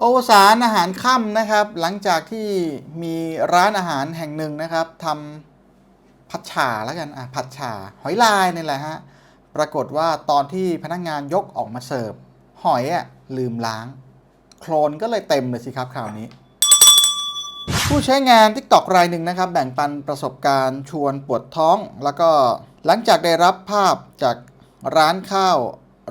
โอสารอาหารค่ำนะครับ หลังจากที่มีร้านอาหารแห่งหนึ่งนะครับทำผัดฉ่าแล้วกันอะผัดฉ่าหอยลายนี่แหละฮะปรากฏว่าตอนที่พนักงานยกออกมาเสิร์ฟหอยอะลืมล้าง โคลนก็เลยเต็มเลยสิครับคราวนี้ ผู้ใช้งาน TikTok รายหนึ่งนะครับ แบ่งปันประสบการณ์ชวนปวดท้อง แล้วก็หลังจากได้รับภาพจากร้านข้าว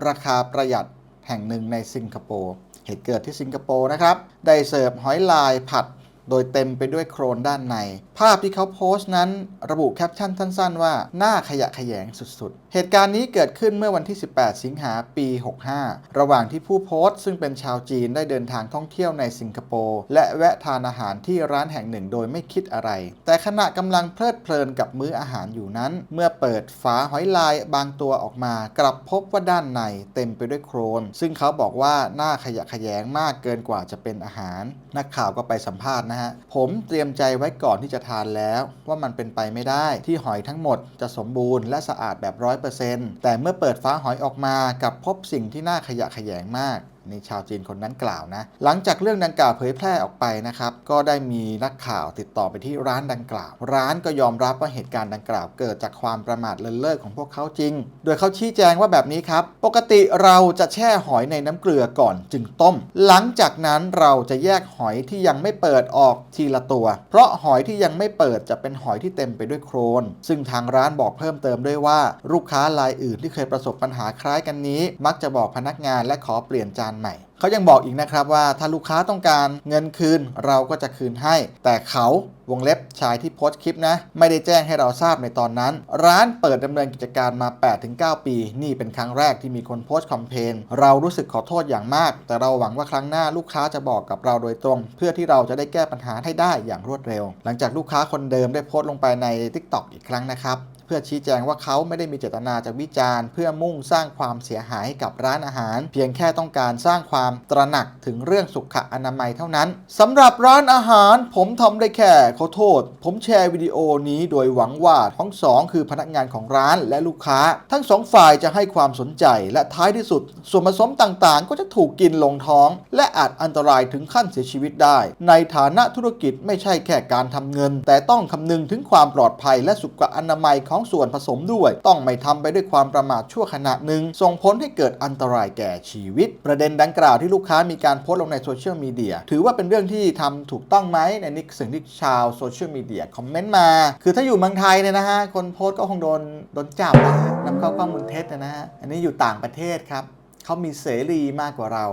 ราคาประหยัด แห่งหนึ่งในสิงคโปร์เหตุเกิดที่สิงคโปร์นะครับ ได้เสิร์ฟหอยลายผัด โดยเต็มไปด้วยโครนด้านใน ภาพที่เขาโพสต์นั้นระบุแคปชั่นสั้นๆ ว่าหน้าขยะขยงสุดๆ เหตุการณ์นี้เกิดขึ้นเมื่อวันที่ 18 สิงหาปี 65 ระหว่างที่ผู้โพสต์ซึ่งเป็นชาวจีนได้เดินทางท่องเที่ยวในสิงคโปร์และแวะทานอาหารที่ร้านแห่งหนึ่งโดยไม่คิดอะไร แต่ขณะกำลังเพลิดเพลินกับมื้ออาหารอยู่นั้น เมื่อเปิดฝาหอยลายบางตัวออกมา กลับพบว่าด้านในเต็มไปด้วยโครน ซึ่งเขาบอกว่าหน้าขยะขยงมากเกินกว่าจะเป็นอาหาร นักข่าวก็ไปสัมภาษณ์นะฮะผมเตรียมใจไว้ก่อนที่จะทานแล้ว ว่ามันเป็นไปไม่ได้ที่หอยทั้งหมดจะสมบูรณ์และสะอาดแบบร้อยเปอร์เซ็นต์แต่เมื่อเปิดฟ้าหอยออกมากับพบสิ่งที่น่าขยะแขยงมาก นี่ชาวจีนคนนั้นกล่าวนะ หลังจากเรื่องดังกล่าวเผยแพร่ออกไปนะครับ ก็ได้มีนักข่าวติดต่อไปที่ร้านดังกล่าว ร้านก็ยอมรับว่าเหตุการณ์ดังกล่าว เกิดจากความประมาทเลินเล่อของพวกเขาจริง โดยเขาชี้แจงว่าแบบนี้ครับ ปกติเราจะแช่หอยในน้ำเกลือก่อนจึงต้ม หลังจากนั้นเราจะแยกหอยที่ยังไม่เปิดออกทีละตัว เพราะหอยที่ยังไม่เปิดจะเป็นหอยที่เต็มไปด้วยโครน ซึ่งทางร้านบอกเพิ่มเติมด้วยว่า ลูกค้ารายอื่นที่เคยประสบปัญหาคล้ายกันนี้ มักจะบอกพนักงานและขอเปลี่ยนจานใหม่ เขายังบอกอีกนะครับว่าถ้าลูกค้าต้องการเงินคืนเราก็จะคืนให้ แต่เขาวงเล็บชายที่โพสต์คลิปนะ ไม่ได้แจ้งให้เราทราบในตอนนั้น ร้านเปิดดำเนินกิจการมา 8-9 ปี นี่เป็นครั้งแรกที่มีคนโพสต์คอมเพนเรารู้สึกขอโทษอย่างมาก แต่เราหวังว่าครั้งหน้าลูกค้าจะบอกกับเราโดยตรง เพื่อที่เราจะได้แก้ปัญหาให้ได้อย่างรวดเร็ว หลังจากลูกค้าคนเดิมได้โพสต์ลงไปใน TikTok อีกครั้งนะครับ เพื่อชี้แจงว่าเขาไม่ได้มีเจตนาจะวิจารณ์ เพื่อมุ่งสร้างความเสียหายให้กับร้านอาหาร เพียงแค่ต้องการสร้างความตระหนักถึงเรื่องสุขอนามัยเท่านั้นสำหรับร้านอาหารผมทำได้แค่ขอโทษ ผมแชร์วิดีโอนี้โดยหวังว่าทั้งสองคือพนักงานของร้านและลูกค้า ทั้งสองฝ่ายจะให้ความสนใจและท้ายที่สุด ส่วนผสมต่างๆ ก็จะถูกกินลงท้อง และอาจอันตรายถึงขั้นเสียชีวิตได้ ในฐานะธุรกิจไม่ใช่แค่การทำเงิน แต่ต้องคำนึงถึงความปลอดภัยและสุขอนามัยของของส่วนผสมด้วย ต้องไม่ทำไปด้วยความประมาทชั่วขณะหนึ่งส่งผลให้เกิดอันตรายแก่ชีวิต ประเด็นดังกล่าวที่ลูกค้ามีการโพสต์ลงในโซเชียลมีเดียถือว่าเป็นเรื่องที่ทำถูกต้องไหมในนี้สิ่งที่ชาวโซเชียลมีเดียคอมเมนต์มา คือถ้าอยู่เมืองไทยเนี่ยนะฮะคนโพสต์ก็คงโดนโดนจับนะฮะนำเข้าข้อมูลเท็จนะฮะอันนี้อยู่ต่างประเทศครับเขามีเสรีมากกว่าเรา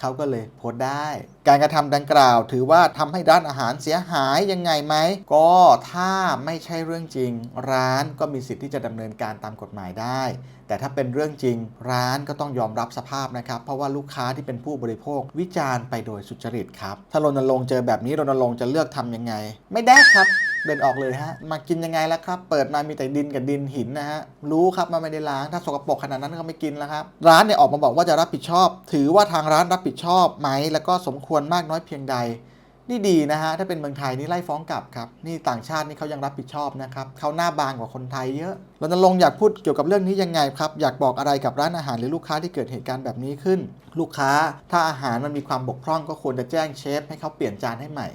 เขาก็เลยโพสต์ได้ การกระทำดังกล่าว ถือว่าทำให้ร้านอาหารเสียหายยังไงไหม ก็ถ้าไม่ใช่เรื่องจริง ร้านก็มีสิทธิ์ที่จะดำเนินการตามกฎหมายได้ แต่ถ้าเป็นเรื่องจริง ร้านก็ต้องยอมรับสภาพนะครับ เพราะว่าลูกค้าที่เป็นผู้บริโภควิจารณ์ไปโดยสุจริตครับ ถ้ารณรงค์เจอแบบนี้รณรงค์จะเลือกทำยังไง ไม่ได้ครับ เดินออกเลยฮะ มากินยังไงล่ะครับ เปิดมามีแต่ดินกับดินหินนะฮะ รู้ครับมันไม่ได้ล้าง ถ้าสกปรกขนาดนั้นก็ไม่กินแล้วครับ ร้านเนี่ยออกมาบอกว่าจะรับผิดชอบ ถือว่าทางร้านรับผิดชอบไหม แล้วก็สมควรมากน้อยเพียงใด นี่ดีนะฮะ ถ้าเป็นเมืองไทยนี่ไล่ฟ้องกลับครับ นี่ต่างชาตินี่เขายังรับผิดชอบนะครับเขาหน้าบางกว่าคนไทยเยอะรณรงค์อยากพูดเกี่ยวกับเรื่องนี้ยังไงครับ อยากบอกอะไรกับร้านอาหารหรือลูกค้าที่เกิดเหตุการณ์แบบนี้ขึ้น ลูกค้าถ้าอาหารมันมีความบกพร่องก็ควรจะแจ้งเชฟให้เขาเปลี่ยนจานให้ใหม่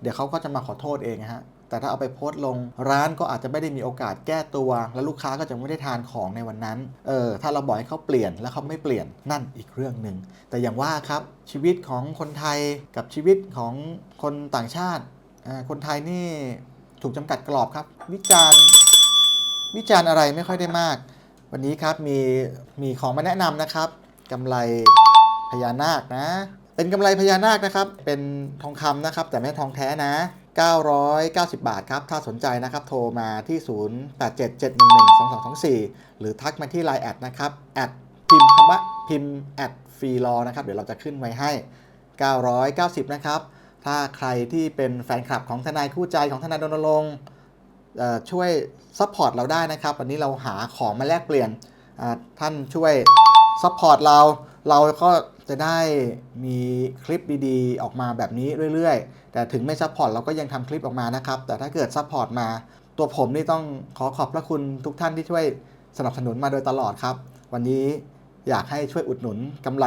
เดี๋ยวเขาก็จะมาขอโทษเองฮะ แต่ถ้าเอาไปโพสต์ลง ร้านก็อาจจะไม่ได้มีโอกาสแก้ตัว แล้วลูกค้าก็จะไม่ได้ทานของในวันนั้น เออ ถ้าเราบอกให้เขาเปลี่ยนแล้วเขาไม่เปลี่ยนนั่นอีกเรื่องหนึ่ง แต่อย่างว่าครับชีวิตของคนไทยกับชีวิตของคนต่างชาติอ่าคนไทยนี่ถูกจำกัดกรอบครับ วิจารณ์วิจารณ์อะไรไม่ค่อยได้มาก วันนี้ครับมีมีของมาแนะนำนะครับกำไรพญานาคนะ เป็นกำไรพญานาคนะครับ เป็นทองคำนะครับ แต่ไม่ทองแท้นะ 990 บาทครับ ถ้าสนใจนะครับ โทรมาที่ 0877112224 หรือทักมาที่ Line แอดนะครับ แอดพิมพ์คำว่าพิมพ์แอดฟรีรอนะครับ เดี๋ยวเราจะขึ้นไว้ให้ 990 นะครับ ถ้าใครที่เป็นแฟนคลับของทนายคู่ใจของทนายรณรงค์เอ่อช่วยซัพพอร์ตเราได้นะครับ วันนี้เราหาของมาแลกเปลี่ยนท่านช่วยซัพพอร์ตเรา เราก็ จะได้มีคลิปดีๆ ออกมาแบบนี้เรื่อยๆ แต่ถึงไม่ซัพพอร์ตเราก็ยังทำคลิปออกมานะครับ แต่ถ้าเกิดซัพพอร์ตมา ตัวผมนี่ต้องขอขอบพระคุณทุกท่านที่ช่วยสนับสนุนมาโดยตลอดครับ วันนี้อยากให้ช่วยอุดหนุนกำไร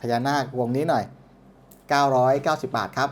พญานาควงนี้หน่อย 990 บาทครับ